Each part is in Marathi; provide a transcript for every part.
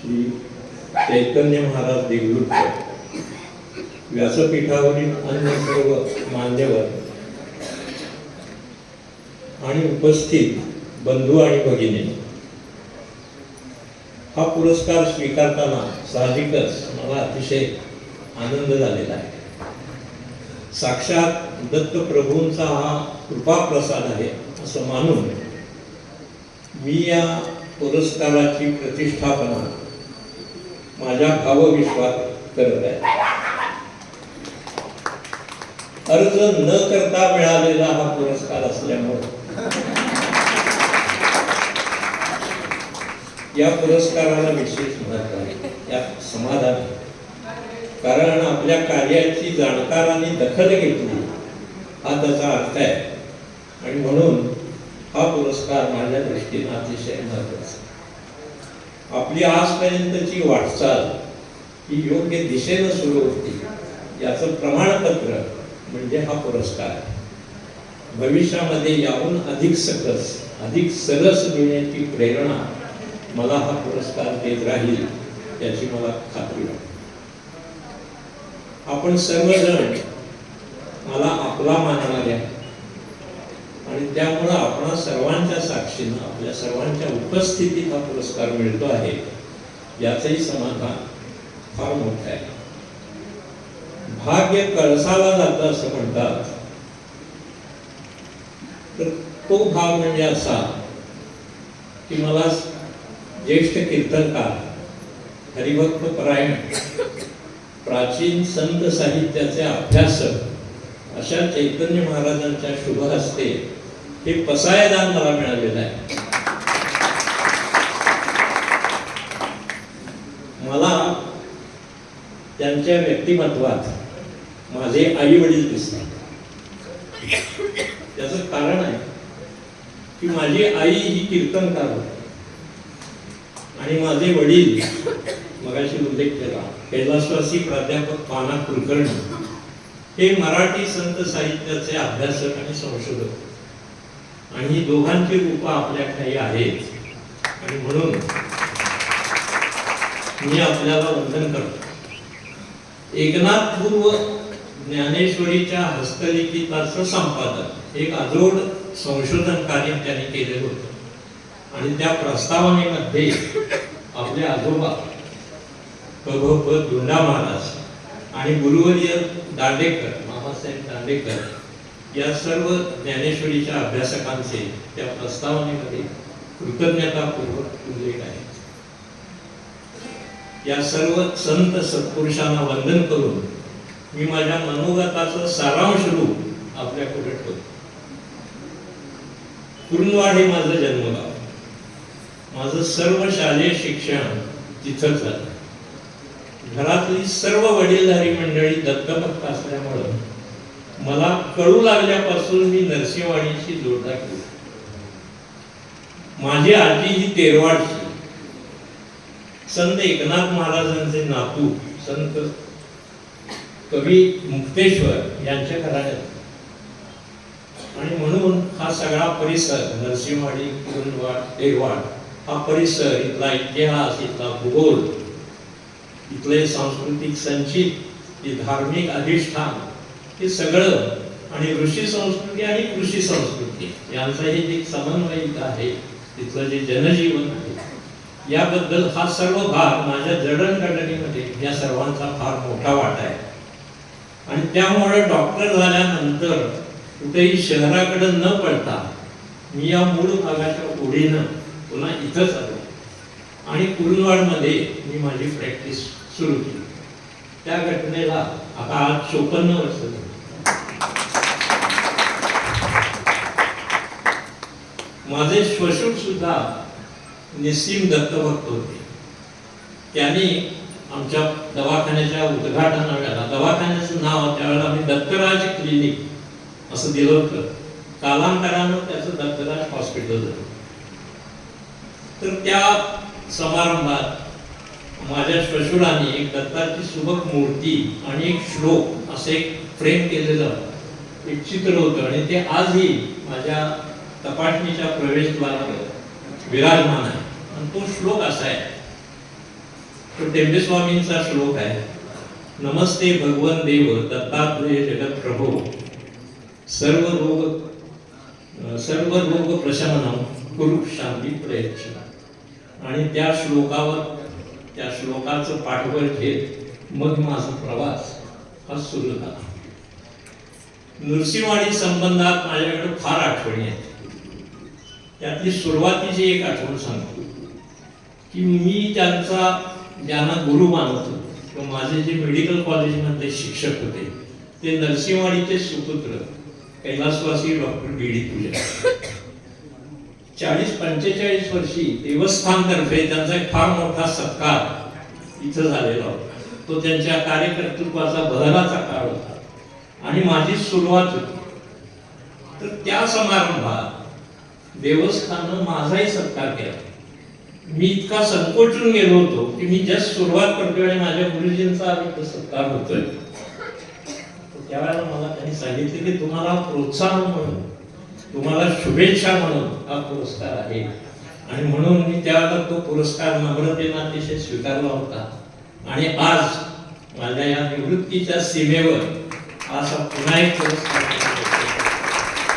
श्री चैतन्य महाराज देगलूरकर व्यासपीठावरील अन्य सर्व मान्यवर आणि उपस्थित बंधू आणि भगिनी हा पुरस्कार स्वीकारताना साहजिकच मला अतिशय आनंद झालेला आहे. साक्षात दत्त प्रभूंचा हा कृपा प्रसाद आहे असं मानून मी या पुरस्काराची प्रतिष्ठापना माझ्या भावविश्वात करत आहे. अर्ज न करता मिळालेला हा पुरस्कार असल्यामुळे या पुरस्काराला विशेष महत्त्व आहे. या समाधान कारण आपल्या कार्याची जाणकारांनी दखल घेतली हा त्याचा अर्थ आहे. आणि म्हणून हा पुरस्कार माझ्या दृष्टीने अतिशय महत्त्वाचा आपली आजपर्यंतची वाटचाल ही योग्य दिशेनं सुरू होती याचं प्रमाणपत्र म्हणजे हा पुरस्कार आहे. भविष्यामध्ये याहून अधिक सकस अधिक सरस देण्याची प्रेरणा मला हा पुरस्कार देत राहील याची मला खात्री वाटते आपण सर्वजण मला आपला मानणाऱ्या आणि त्यामुळं आपण सर्वांच्या साक्षीनं आपल्या सर्वांच्या उपस्थितीत हा पुरस्कार मिळतो आहे याचंही समाधान फार मोठं आहे. भाग्य कळसाला जातं असं म्हणतात. तर तो भाग म्हणजे असा की मला ज्येष्ठ कीर्तनकार हरिभक्त परायण प्राचीन संत साहित्याचे अभ्यासक अशा चैतन्य महाराजांच्या शुभ हस्ते हे पसायदान मला मिळालेलं आहे. मला त्यांच्या व्यक्तिमत्वात माझे आई वडील दिसतात. त्याचं कारण आहे की माझी आई ही कीर्तनकार होती. आणि माझे वडील मगाशी उल्लेख केला कैलासवासी प्राध्यापक पाना कुलकर्णी हे मराठी संत साहित्याचे अभ्यासक आणि संशोधक. आणि दोघांची रूप आपल्या काही आहेत. आणि म्हणून मी आपल्याला वंदन करतो. एकनाथ पूर्व ज्ञानेश्वरीच्या हस्तलिखिताचं संपादन एक अजोड संशोधन कार्य त्यांनी केलेलं होतं. आणि त्या प्रस्तावनेमध्ये आपले आजोबा प्रभोप गुंडा महाराज आणि गुरुवर्य दांडेकर मामासाहेब दांडेकर या सर्व ज्ञानेश्वरीच्या अभ्यासकांचे त्या प्रस्तावनेमध्ये कृतज्ञतापूर्वक उल्लेख आहे. या सर्व संत सत्पुरुषांना वंदन करून मी माझ्या मनोगताचं सारांश रूप आपल्या पुढे ठेवतो. कुरुंदवाड हे माझं जन्मगाव माझं सर्व शालेय शिक्षण तिथंच झालं. घरातली सर्व वडीलधारी मंडळी दत्तभक्त असल्यामुळं मला कळू लागल्यापासून मी नरसिंहवाडीशी जोडला केली. माझी आजी ही तेरवाडची. संत एकनाथ महाराजांचे नातू संत कवी मुक्तेश्वर यांच्या घराण्यात. आणि म्हणून हा सगळा परिसर नरसिंहवाडी कुरुंदवाड तेरवाड हा परिसर इथला इतिहास इथला भूगोल इथले सांस्कृतिक संचित धार्मिक अधिष्ठान हे सगळं आणि ऋषी संस्कृती आणि कृषी संस्कृती यांचा हे जे समन्वय आहे. तिथलं जे जनजीवन आहे याबद्दल हा सर्व भाग माझ्या जडणघडणीमध्ये या सर्वांचा फार मोठा वाटा आहे. आणि त्यामुळे डॉक्टर झाल्यानंतर कुठेही शहराकडे न पडता मी या मूळ भागाच्या ओढीनं पुन्हा इथंच आलो. आणि कुरुंदवाडमध्ये मी माझी प्रॅक्टिस सुरू केली. त्या घटनेला आता आज चोपन्न वर्ष झाली. माझे श्वशुर सुद्धा निस्सीम दत्तभक्त होते. त्यांनी आमच्या दवाखान्याच्या उद्घाटनावेळेला दवाखान्याचं नाव त्यावेळेला आम्ही दत्तराज क्लिनिक असं दिलं होतं. कालांतरानं त्याचं दत्तराज हॉस्पिटल झालं. तर त्या समारंभात माझ्या श्वशुराने एक दत्ताची सुबक मूर्ती आणि एक श्लोक असं एक फ्रेम केलेलं एक चित्र होतं. आणि ते आजही माझ्या तपासणीच्या प्रवेशद्वारावर विराजमान आहे. आणि तो श्लोक असा आहे. तो टेंबेस्वामींचा श्लोक आहे. नमस्ते भगवन देव दत्तात्रय जगत प्रभो. सर्व रोग सर्व रोग प्रशमनम कुरुप शांती प्रयत्न आणि त्या श्लोकावर त्या श्लोकाचं पाठबळ घेत मग माझा प्रवास हा सुरू झाला. नृसिंहवाडी संबंधात माझ्याकडे फार आठवणी आहेत. त्यातली सुरुवातीची एक आठवण सांगतो. की मी त्यांचा ज्यांना गुरु मानत होतो. किंवा माझे जे मेडिकल कॉलेजमधले शिक्षक होते ते नरसिंहवाडीचे सुपुत्र कैलासवासी डॉक्टर बी डी पूजा. चाळीस पंचेचाळीस वर्षी देवस्थानतर्फे त्यांचा एक फार मोठा सत्कार इथं झालेला होता. तो त्यांच्या कार्यकर्तृत्वाचा बदलाचा काळ होता. आणि माझी सुरुवात होती. तर त्या समारंभात देवस्थानं माझाही सत्कार केला. मी इतका संकोचून गेलो होतो की मी जस्ट सुरुवात करतोय आणि माझ्या गुरुजींचा इथं सत्कार होतोय. त्यावेळेला मला त्यांनी सांगितले की तुम्हाला प्रोत्साहन म्हणून तुम्हाला शुभेच्छा म्हणून हा पुरस्कार आहे. आणि म्हणून मी त्यावेळेला तो पुरस्कार नम्रतेनं अतिशय स्वीकारला होता. आणि आज माझ्या या निवृत्तीच्या सीमेवर आज पुन्हा एक पुरस्कार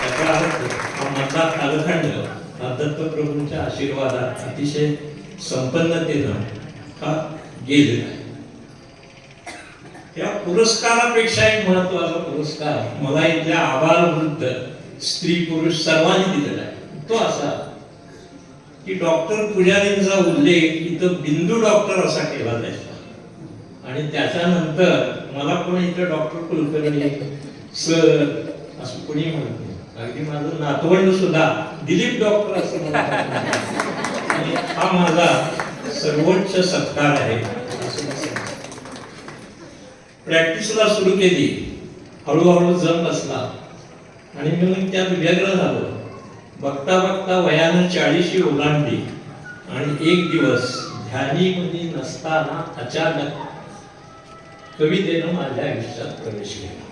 त्याचा अर्थ मठात कालखंड हा दत्तप्रभूंच्या आशीर्वादात अतिशय संपन्नतेनं हा गेलेला आहे. त्या पुरस्कारापेक्षा एक महत्त्वाचा पुरस्कार मला इथल्या आभार वृद्ध स्त्री पुरुष सर्वांनी दिलेला आहे. तो असा की डॉक्टर पुजारींचा उल्लेख इथं बिंदू डॉक्टर असा केला जायचा. आणि त्याच्यानंतर मला कोणी इथं डॉक्टर कुलकर्णी सर असं कोणी म्हणत अगदी माझं नातवंड सुद्धा दिलीप डॉक्टर असं आणि हा माझा सर्वोच्च सत्कार आहे. प्रॅक्टिसला सुरू केली. हळूहळू जम बसला. आणि मी त्यात व्यग्र झालो. बघता बघता वयानं चाळीशी ओलांडली. आणि एक दिवस ध्यानीमध्ये नसताना अचानक कवितेनं माझ्या आयुष्यात प्रवेश केला.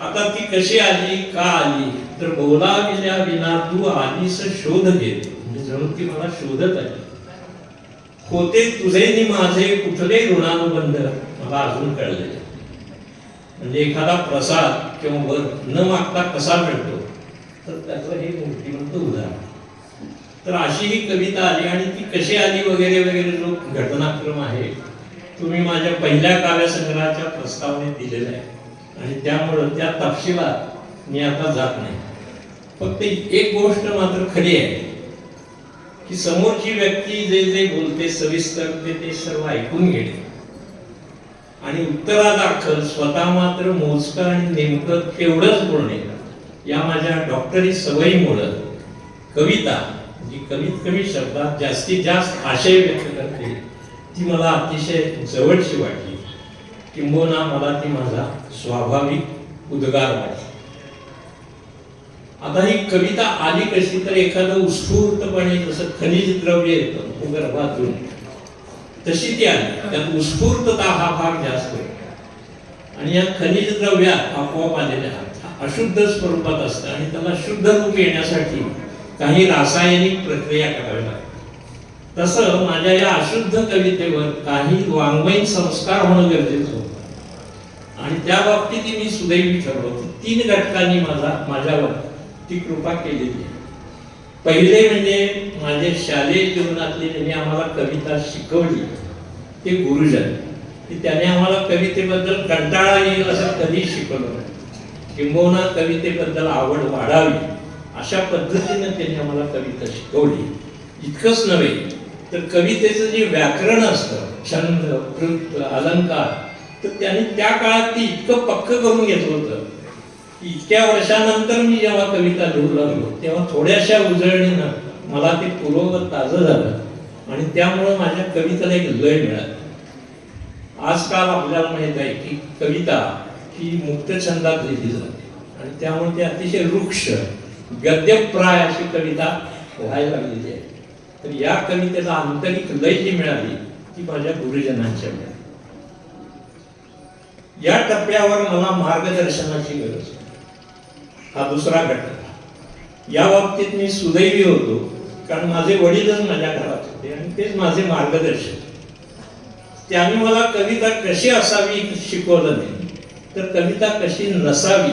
आता ती कशी आली? का आली? तर बोला गेल्या विना तू आलीस शोध घेत. म्हणजे जणू ती मला शोधत आली होते तुझे नि माझे कुठले ऋणानुबंध? मला अजून कळले. म्हणजे एखादा प्रसाद किंवा वर न मागता कसा मिळतो? तर त्याचं हे मूर्तिमंत उदाहरण. तर अशी ही कविता आली आणि ती कशी आली वगैरे वगैरे जो घटनाक्रम आहे तुम्ही माझ्या पहिल्या काव्यसंग्रहाच्या प्रस्तावने दिलेला आहे. आणि त्यामुळं त्या तपशिलात मी आता जात नाही. फक्त एक गोष्ट मात्र खरी आहे की समोरची व्यक्ती जे जे बोलते सविस्तर ते ते सर्व ऐकून घेणे आणि उत्तरादाखल स्वतः मात्र मोजकं आणि नेमकं तेवढंच बोलणे या माझ्या डॉक्टरी सवयीमुळं कविता जी कमीत कमी शब्दात जास्तीत जास्त आशय व्यक्त करते ती मला अतिशय जवळची वाटली. किंबहुना मला ती माझा स्वाभाविक उद्गार वाटला आता ही कविता आली कशी तर एखादं उत्स्फूर्तपणे जसं खनिज द्रव्य येतं गर्भातून. तशी ती आली. त्यात उत्स्फूर्तता हा भाग जास्त आहे. आणि या खनिज द्रव्यात आपोआप आलेल्या अशुद्ध स्वरूपात असतं आणि त्याला शुद्ध रूप येण्यासाठी काही रासायनिक प्रक्रिया करावी लागतात तसं माझ्या या अशुद्ध कवितेवर काही वाङ्मयीन संस्कार होणं गरजेचं होतं. आणि त्या बाबतीत मी सुदैवी ठरलो की तीन घटकांनी माझा माझ्यावर ती कृपा केलेली आहे. पहिले म्हणजे माझे शालेय जीवनातले ज्यांनी आम्हाला कविता शिकवली ते गुरुजन. की त्याने आम्हाला कवितेबद्दल कंटाळा येईल असं कधी शिकवलं नाही. किंबहुना कवितेबद्दल आवड वाढावी अशा पद्धतीनं त्यांनी आम्हाला कविता शिकवली. इतकंच नव्हे तर कवितेचं जे व्याकरण असतं छंद वृत्त अलंकार तर त्यांनी त्या काळात ते इतकं पक्क करून घेतलं होतं की इतक्या वर्षानंतर मी जेव्हा कविता लिहू लागलो तेव्हा थोड्याशा उजळणीनं मला ते पूर्ववत ताजं झालं आणि त्यामुळं माझ्या कवितेला एक लय मिळाली. आजकाल आपल्याला माहीत आहे की कविता ही मुक्त छंदात लिहिली जाते आणि त्यामुळे ती अतिशय वृक्ष गद्यप्राय अशी कविता व्हायला लागलेली आहे. तर या कवितेला आंतरिक लय जी मिळाली ती माझ्या गुरुजनांच्या मिळाली. या टप्प्यावर मला मार्गदर्शनाची गरज हा दुसरा घटक. या बाबतीत मी सुदैवी होतो कारण माझे वडीलच माझ्या घरात होते आणि तेच माझे मार्गदर्शक. त्यांनी मला कविता कशी असावी शिकवलं नाही तर कविता कशी नसावी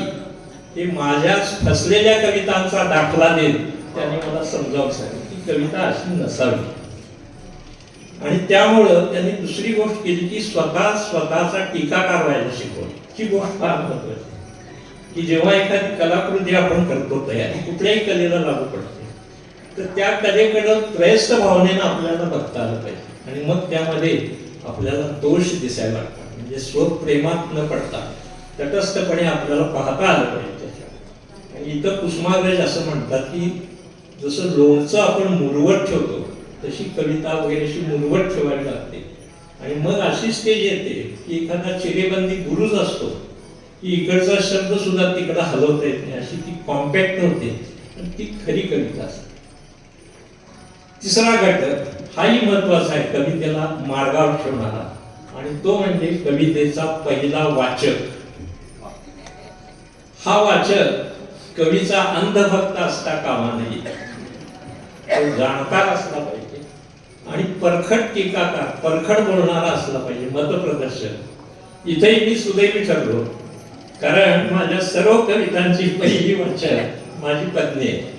हे माझ्याच फसलेल्या कवितांचा दाखला देत त्यांनी मला समजावून सांगितलं. की कविता अशी नसावी. आणि त्यामुळं त्यांनी दुसरी गोष्ट केली की स्वतः स्वतःचा टीकाकार व्हायला शिकवली. ही गोष्ट फार महत्वाची की जेव्हा एखादी कलाकृती आपण करतो तयारी कुठल्याही कलेला लागू पडते. तर त्या कलेकडं त्रयस्थ भावनेनं आपल्याला बघता आलं पाहिजे. आणि मग त्यामध्ये आपल्याला दोष दिसायला लागतात. म्हणजे स्वप्रेमात न पडता तटस्थपणे आपल्याला पाहता आलं पाहिजे त्याच्यात आणि इथं कुसुमाग्रज असं म्हणतात की जसं लोणचं आपण मुरवत ठेवतो तशी कविता वगैरे अशी मुरवत ठेवायला लागते. आणि मग अशी स्टेज येते की एखादा चिरेबंदी गुरुच असतो की इकडचा शब्द सुद्धा तिकडं हलवता येत नाही अशी ती कॉम्पॅक्ट होते ती खरी कविता असते. तिसरा घटक हाही महत्त्वाचा आहे कवितेला मार्गावर ठेवणारा. आणि तो म्हणजे कवितेचा पहिला वाचक. हा वाचक कवीचा अंधभक्त असता कामा नये. तो जाणकार असला पाहिजे. आणि परखड टीकाकार परखड बोलणारा असला पाहिजे मतप्रदर्शन इथेही मी सुदैवी ठरलो. कारण माझ्या सर्व कवितांची पहिली वाचक माझी पत्नी आहे.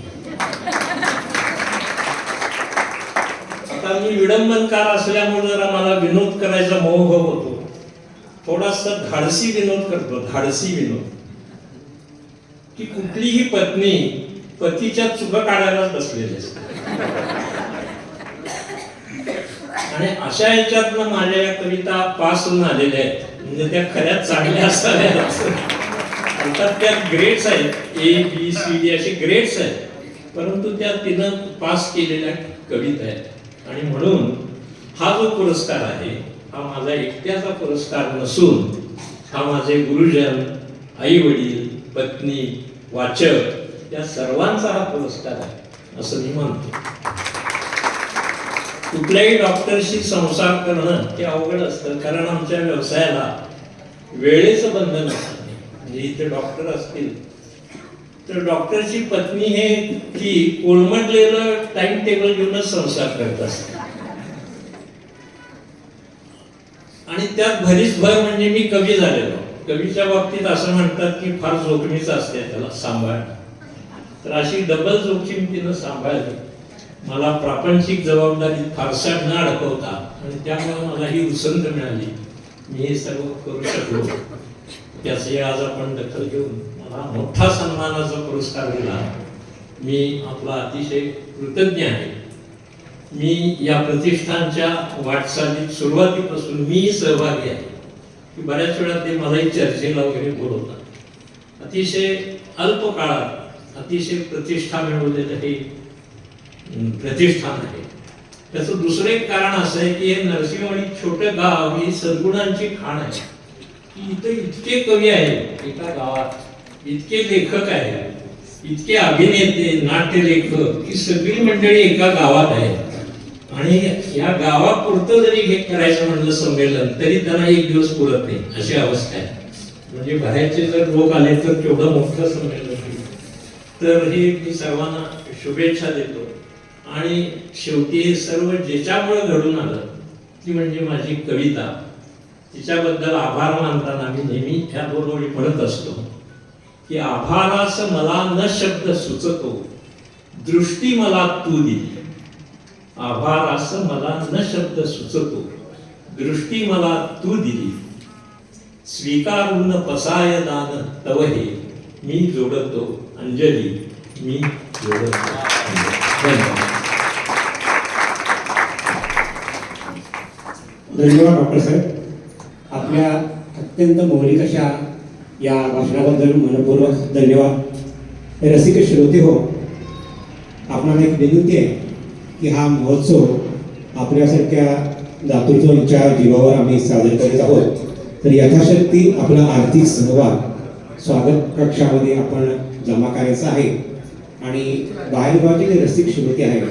आता मी विडंबनकार असल्यामुळे जरा मला विनोद करायचा मोह होतो. थोडासा धाडसी विनोद करतो धाडसी विनोद. की कुठलीही पत्नी पतीच्या चुका काढायलाच बसलेली असते. आणि अशा ह्याच्यातनं माझ्या कविता पास होऊन आलेल्या आहेत. म्हणजे त्या खऱ्या चांगल्या असाव्या त्या ग्रेड्स आहेत. ए बी सी डी असे ग्रेड्स आहेत. परंतु त्या तिनं पास केलेल्या कविता आहेत. आणि म्हणून हा जो पुरस्कार आहे हा माझा एकट्याचा पुरस्कार नसून हा माझे गुरुजन आई वडील पत्नी वाचक या सर्वांचा हा पुरस्कार आहे. असं मी मानतो कुठल्याही डॉक्टरशी संसार करणं हे अवघड असतं कारण आमच्या व्यवसायाला वेळेचं बंधन असतं. म्हणजे इथे डॉक्टर असतील. तर डॉक्टरची पत्नी हे ती कोलमडलेलं टाइम टेबल घेऊनच संसार करत असते. आणि त्यात भरीच भर म्हणजे मी कवी झालेलो. कवीच्या बाबतीत असं म्हणतात की फार जोखमीच असते त्याला सांभाळ तर अशी डबल जोखीम तिनं सांभाळली. मला प्रापंचिक जबाबदारी फारसा न अडकवता आणि त्यामुळे मला ही उसंत मिळाली. मी हे सर्व करू शकलो. त्याचे आज आपण दखल घेऊन मला मोठा सन्मानाचा पुरस्कार दिला. मी आपला अतिशय कृतज्ञ आहे. मी या प्रतिष्ठानच्या वाटचालीत सुरुवातीपासून मी सहभागी आहे. की बऱ्याच वेळा ते मलाही चर्चेला वगैरे बोलवतात. अतिशय अल्प काळात अतिशय प्रतिष्ठा मिळवलेलं हे प्रतिष्ठान आहे. त्याचं दुसरं एक कारण असं आहे की हे नरसिंहवाडी छोटं गाव ही सद्गुणांची खाण आहे. की इथं इतके कवी आहेत एका गावात इतके लेखक आहेत इतके अभिनेते नाट्यलेखक ही सगळी मंडळी एका गावात आहेत. आणि या गावापुरतं जरी हे करायचं म्हणलं संमेलन तरी त्यांना एक दिवस पुरत नाही अशी अवस्था आहे. म्हणजे बाहेरचे जर लोक आले तर केवढं मोठं संमेलन तर हे मी सर्वांना शुभेच्छा देतो. आणि शेवटी हे सर्व ज्याच्यामुळे घडून आलं ती म्हणजे माझी कविता. तिच्याबद्दल आभार मानताना मी नेहमी ह्या दोन ओळी म्हणत असतो की आभारास मला न शब्द सुचतो दृष्टी मला तू दिली. आभारास मला न शब्द सुचतो दृष्टी मला तू दिली. स्वीकारून पसाय दान तव हे मी जोडतो. अंजली मी धन्यवाद. धन्यवाद डॉक्टर साहेब. आपल्या अत्यंत मौलिक अशा या भाषणाबद्दल मनपूर्वक धन्यवाद. रसिक श्रोते हो. आपणाला एक विनंती आहे की हा महोत्सव आपल्यासारख्या दातृत्वांच्या जीवावर आम्ही साजरे करीत आहोत. तर यथाशक्ती आपला आर्थिक सहभाग स्वागत कक्षामध्ये आपण जमा करायचा आहे. आणि बाहेरगावचे जे रसिक श्रोते आहेत